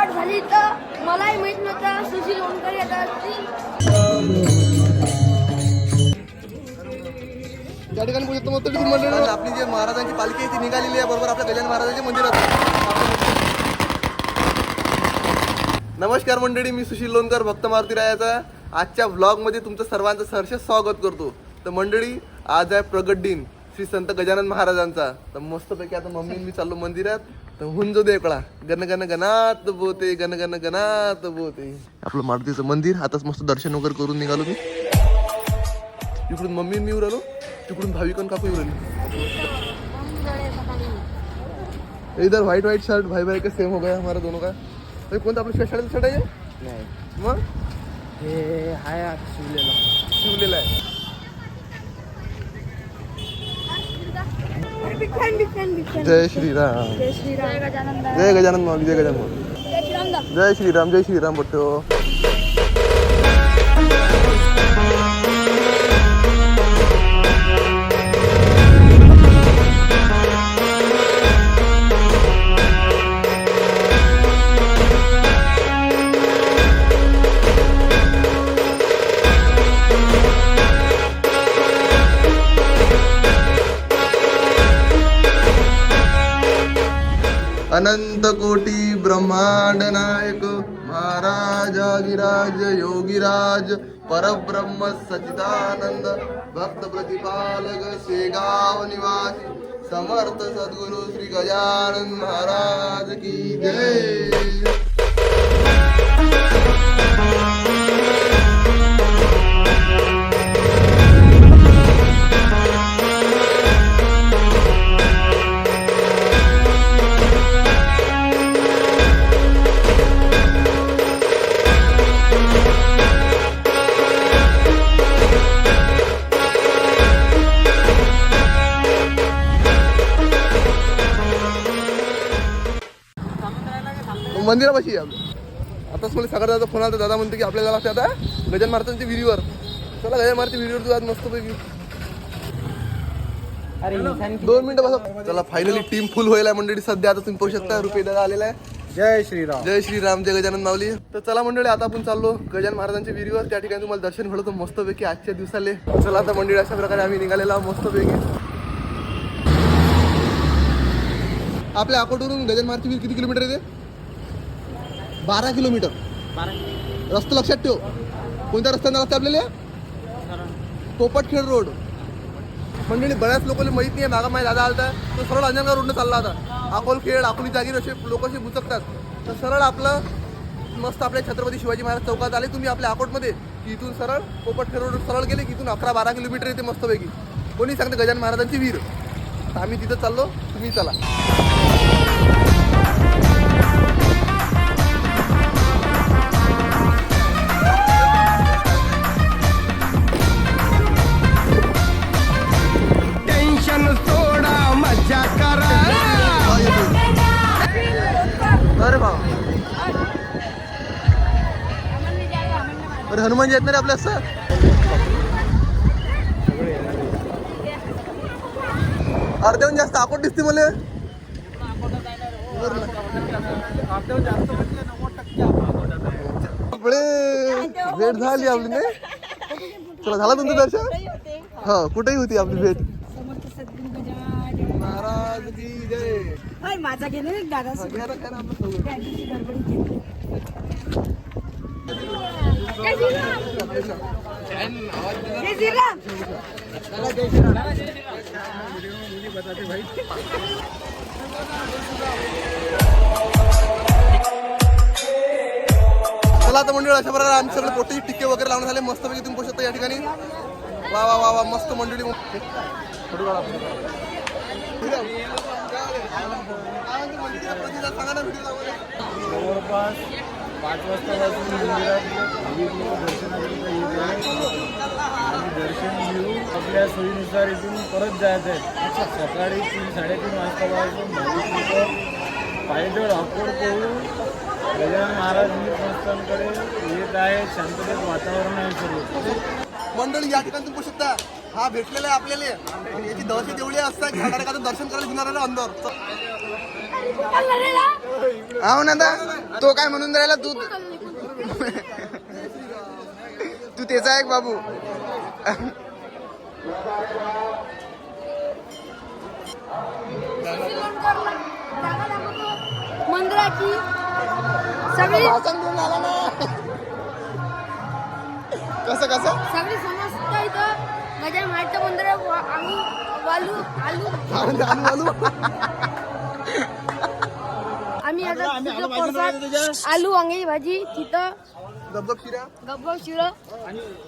गट झाली तर मलाही माहीत नव्हतं. सुशील लोणकर येत असतील. त्या ठिकाणी पोहोचतो मस्त तिथून मंडळी आपली जी महाराजांची पालखी आहे ती निघालेली आहे बरोबर आपल्या गजानन महाराजांच्या मंदिरात. नमस्कार मंडळी मी सुशील लोणकर भक्त मारुती रायाचा. आजच्या व्लॉगमध्ये तुमचं सर्वांचं सहर्ष स्वागत करतो. तर मंडळी आज आहे प्रगट दिन. श्री संत गजानन महाराजांचा. तर मस्तपैकी आता मम्मी मी चाललो मंदिरात. तर हुंज देवळा गण गण गणात बोते गण गण गणात बोते. आपलं मारुतीचं मंदिर आताच मस्त दर्शन वगैरे करून निघालो मी. इकडून मम्मी मी राहिलो तिकडून भाविकन काकू राहिली इधर व्हाइट व्हाइट शर्ट भाई भाई का सेम हो गया हमारा दोनों का. अरे कोणता आपलं शाळेचा शर्ट आहे नाही. मग? हे हाय शिवलेला. शिवलेला आहे. जय श्रीराम. जय श्रीराम. जय गजानन जय गजानन माऊली जय गजानन माऊली. जय श्रीराम जय श्रीराम जय श्रीराम बट्टो अनंत कोटी ब्रह्मांड नायक महाराजागिराज योगीराज परब्रह्म सचिदानंद भक्त प्रतिपालक शेगाव निवासी समर्थ सद्गुरु श्री गजानन महाराज की जय. मंदिरापाशी आपलं आताच मला सगळ्यात दादा फोन आला दादा म्हणते की आपल्याला लागते आता गजान महाराजांच्या विहिरीवर. चला गजान महाराजच्या विहिरीवर तू आज मस्तपैकी दोन मिनिटं बसा. चला फायनली टीम फुल व्हायला मंडळी. सध्या आता तुम्ही पाहू शकता रुपये दादा आलेला आहे. जय श्रीराम. जय श्रीराम जय गजानन माऊली. तर चला मंडळी आता आपण चाललो गजानन महाराजांच्या विहिरीवर. त्या ठिकाणी तुम्हाला दर्शन घडवतो मस्तपैकी आजच्या दिवसाले. चला आता मंडळी अशा प्रकारे आम्ही निघालेला मस्तपैकी. आपल्या अकोटवरून गजानन महाराजची विहीर किती किलोमीटर येते बारा किलोमीटर. रस्ता लक्षात ठेव. कोणत्या रस्त्याने लागते आपल्याला? पोपटखेड रोड. मंडळी बऱ्याच लोकांना माहीत नाही मागा माझ्या दादा आलता. तो सरळ अंजनगाव रोडने चालला होता. अकोलखेड अकोली जागीर असे लोक असे बुचकतात. तर सरळ आपलं मस्त आपल्या छत्रपती शिवाजी महाराज चौकात आले. तुम्ही आपल्या अकोटमध्ये. की इथून सरळ पोपटखेड रोड सरळ गेले की इथून अकरा बारा किलोमीटर येते मस्तपैकी. कोणी सांगते गजानन महाराजांची वीर. तर आम्ही तिथं चाललो तुम्ही चला. अरे हनुमान येत नाही आपल्या असं? अर्ध्याहून जास्त आकोट दिसते मला. भेट झाली आपली नाही? चला झालं तुमचं दर्शन? हा कुठेही होती आपली भेट? महाराज की जय. माझा गेले दादा घ्या चला तर मंडळी अशा प्रकारे आमचे सगळे पोटेचे टिक्के वगैरे लावून झाले. मस्तपैकी तुम्ही शकता या ठिकाणी. वा वा वा वा मस्त मंडळी. जवळपास पाच वाजता मंदिरात भाविक लोक दर्शनाकरिता येत आहे आणि दर्शन घेऊन आपल्या सोयीनुसार इथून परत जायचं आहे. सकाळी तीन साडेतीन वाजतापासून भाविक लोक पायदळ अकोड करून गजानन महाराज संस्थांकडे येत आहे. शांततेत वातावरण आहे सर्व. मंडळी या ठिकाणी तुम्ही शकता हा भेटलेला आहे आपल्याला. याची दहशत एवढी असतात की हाडाकाचं दर्शन करायला घेणार आहे अंदर. हो ना तो काय म्हणून राहिला? तू तू त्याचा एक बाबू. मंदिराची सगळी भाषण देऊन आला ना. कसं कसं? सगळी समस्त इथं गजान वालू आलू आलू. आम्ही आता तिथं आलू वांग्याची भाजी तिथं धबधब शिरा.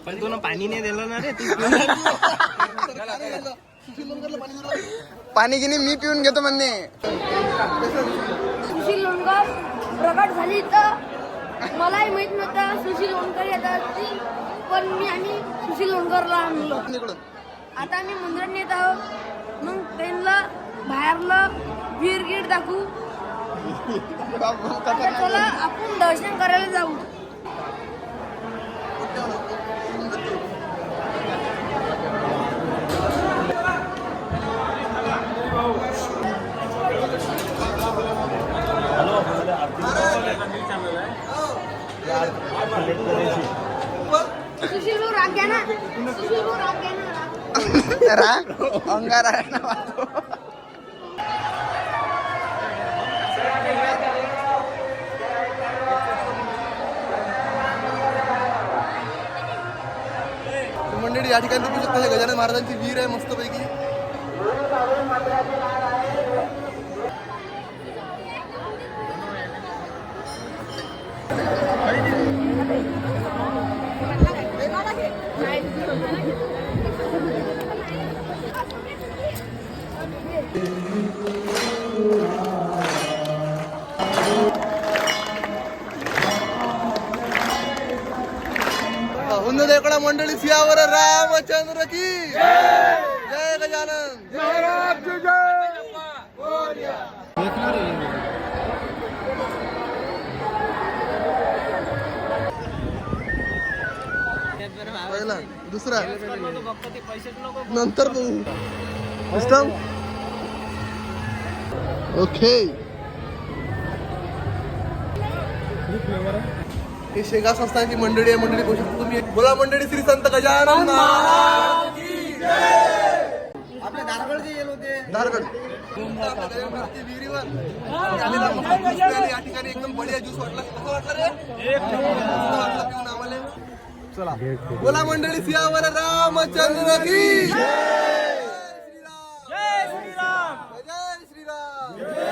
पण तुला पाणी नाही दिलं ना रे पाणी गिनी मी पिऊन घेतो म्हणणे. सुशील लोणकर प्रकट झाली तर मलाही माहीत नव्हतं सुशील लोणकर येतात ती पण मी आणि सुशील लोणकरला आणलो. आता आम्ही मंदिरात नेत आहोत. मग त्यांना बाहेरला वीर गेट दाखवू. आता चला आपण दर्शन करायला जाऊ. सुशील भाऊ राग घ्या ना. सुशील भाऊ राग घ्या ना. राग. रा अंगारा आहे ना वाजतो. मंडळी या ठिकाणी तुम्ही शकता गजानन महाराजांची वीर आहे मस्तपैकी Thank you. हुंद देकडा मंडळी सियावर रामचंद्र की जय गजानन. पहिला दुसरा. नंतर सिस्टम ओके. हे शेगा संस्थांची मंडळी आहे मंडळी बघू शकता तुम्ही. बोला मंडळी श्री संत गजानन महाराज की आपल्या धारगडचे गेलो होते धारगड. विहिरीवर. या ठिकाणी एकदम बढिया ज्यूस वाटला. कसं वाटलं रे? मस्त वाटलं पिऊन आम्हाला. चला. बोला मंडळी सियावर रामचंद्र की जय श्रीराम. जय श्रीराम. जय श्रीराम.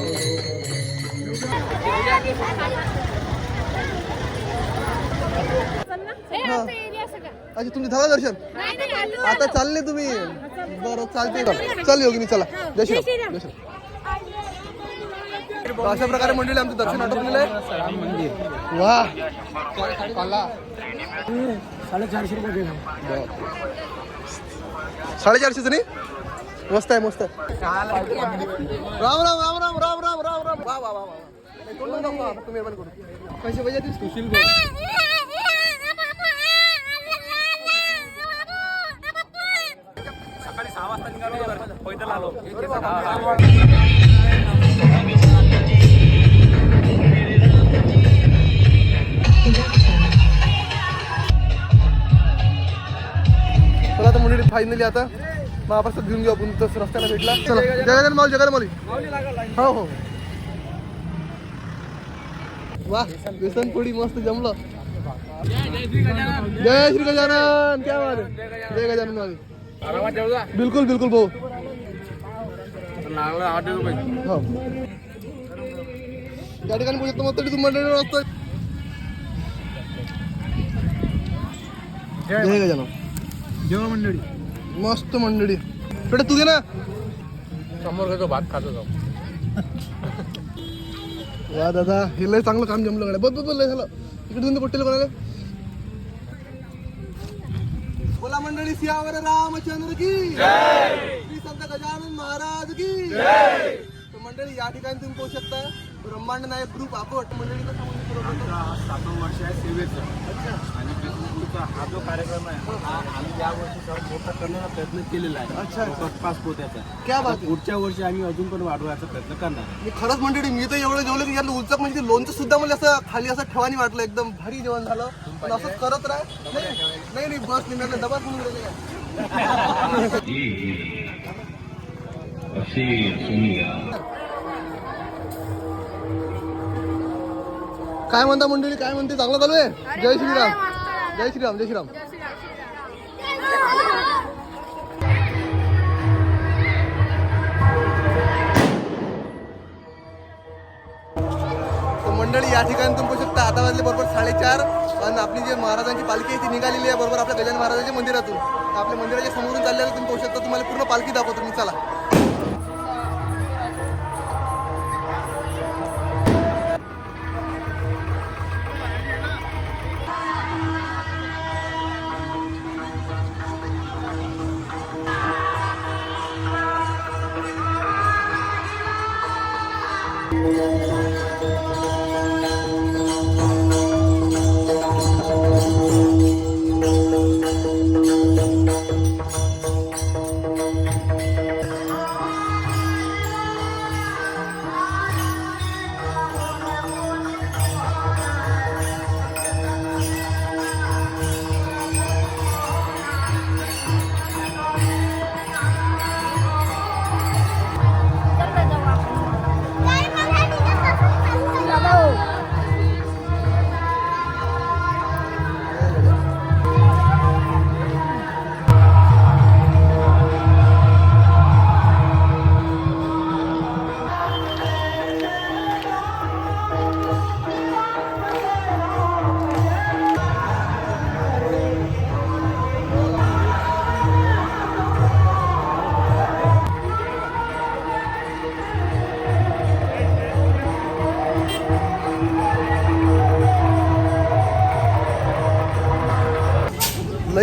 अच्छा तुमचं झालं दर्शन? आता चालले तुम्ही. बरं चालते चल योगिनी चला. जय श्रीराम. जय अशा प्रकारे मंडळी आमचं दर्शन आटोपलेलं आहे. वा. साडेचारशे रुपये साडेचारशेच नाही? मस्त आहे मस्त आहे. राम राम राम राम राम राम राम. राम वा वा वा वा. पैसे पैसे दिस आता मुली फायनली आता महाप्रसाद घेऊन घेऊ आपण तसं रस्त्याला भेटला चला जगायला मॉल जगायला माऊली हो हो. वा बेसन पोळी मस्त जमलं. जय श्री गजानन क्या बात जय गजानन माऊली बिलकुल बिलकुल भाऊ. हो. या ठिकाणी पोहोचतो मग तरी तू मंडळी असतो जय गजानन. जेव्हा मंडळी मस्त मंडळी. बेटा तू घे ना. समोर घेतो भात खातो जाऊ. वा दादा. हे लय चांगलं काम जमलं गड्या. बघ बघ लय झालं. इकडे तुम्ही पट्टेल कोणाला बोला मंडळी सियावर रामचंद्र की. श्री संत गजानन महाराज की. तर मंडळी या ठिकाणी तुम्ही पोहोचू शकता. ब्रह्मांड नायक ग्रुप आपण मंडळीचा संबंध पुरवठा हा सातवं वर्ष आहे सेवेचं. आणि हा जो कार्यक्रम आहे हा आम्ही या वर्षी सर्वात मोठा करण्याचा प्रयत्न केलेला आहे अच्छा, पाच पोत्याचा क्या बात आहे. पुढच्या वर्षी आम्ही अजून पण वाढवायचा प्रयत्न करणार आहे. मी खरंच मंडळी मी तर एवढं जेवलं की यातलं उलचक म्हणजे ते लोणचं सुद्धा मला असं खाली असं ठेवानी वाटलं एकदम भारी जेवण झालं. पण असंच करत राह. नाही नाही नाही बस निघालं डबा म्हणून गेले. अशी सुनिया. काय म्हणता मंडळी? काय म्हणते? चांगलं चालू आहे? जय श्रीराम. जय श्रीराम जय श्रीराम. मंडळी या ठिकाणी तुम्ही पाहू शकता आता वाजले बरोबर साडेचार आणि आपली जी महाराजांची पालखी आहे ती निघालेली आहे बरोबर आपल्या गजानन महाराजांच्या मंदिरातून. आपल्या मंदिराच्या समोरून चाललेलं तुम्ही पाहू शकता तुम्हाला पूर्ण पालखी दाखवतो मी चला.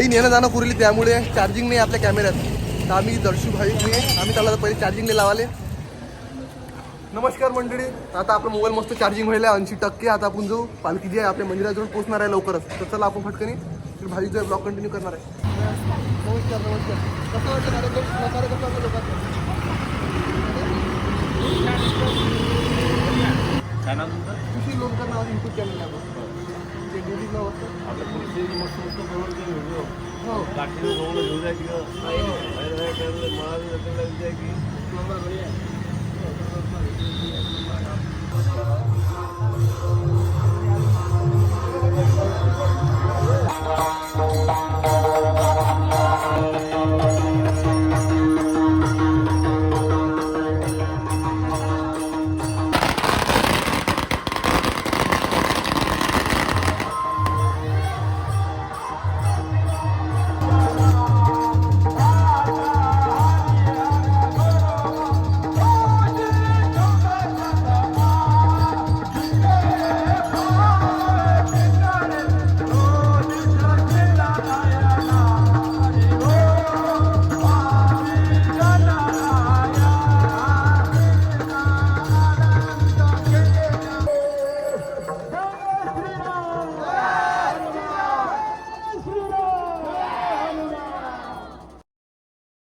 लई येणं जाणं पुरली त्यामुळे चार्जिंग नाही आपल्या कॅमेऱ्यात तर आम्ही दर्शू भाई मी आम्ही त्याला पहिले चार्जिंग नाही लावाले. नमस्कार मंडळी. आता आपला मोबाईल मस्त चार्जिंग व्हायला ऐंशी टक्के. आता आपण जाऊ पालखी जी आहे आपल्या मंदिराजवळ पोहोचणार आहे लवकरच. तर चला आपण फटकनी तर भाईचं ब्लॉग कंटिन्यू करणार आहे. नमस्कार नमस्कार. कसं वाटतं कार्यक्रम सहकार्य कसं वाटतं लोकांचं? काय नाव तुमचं सुशील लोणकर नावाचं युट्यूब चॅनल आहे आपलं. ते डेली ब्लॉग असतं आपल्या पुढचे मस्त मस्त जवळ व्हिडिओ हो काठी जवळ घेऊ द्या की मला विचार की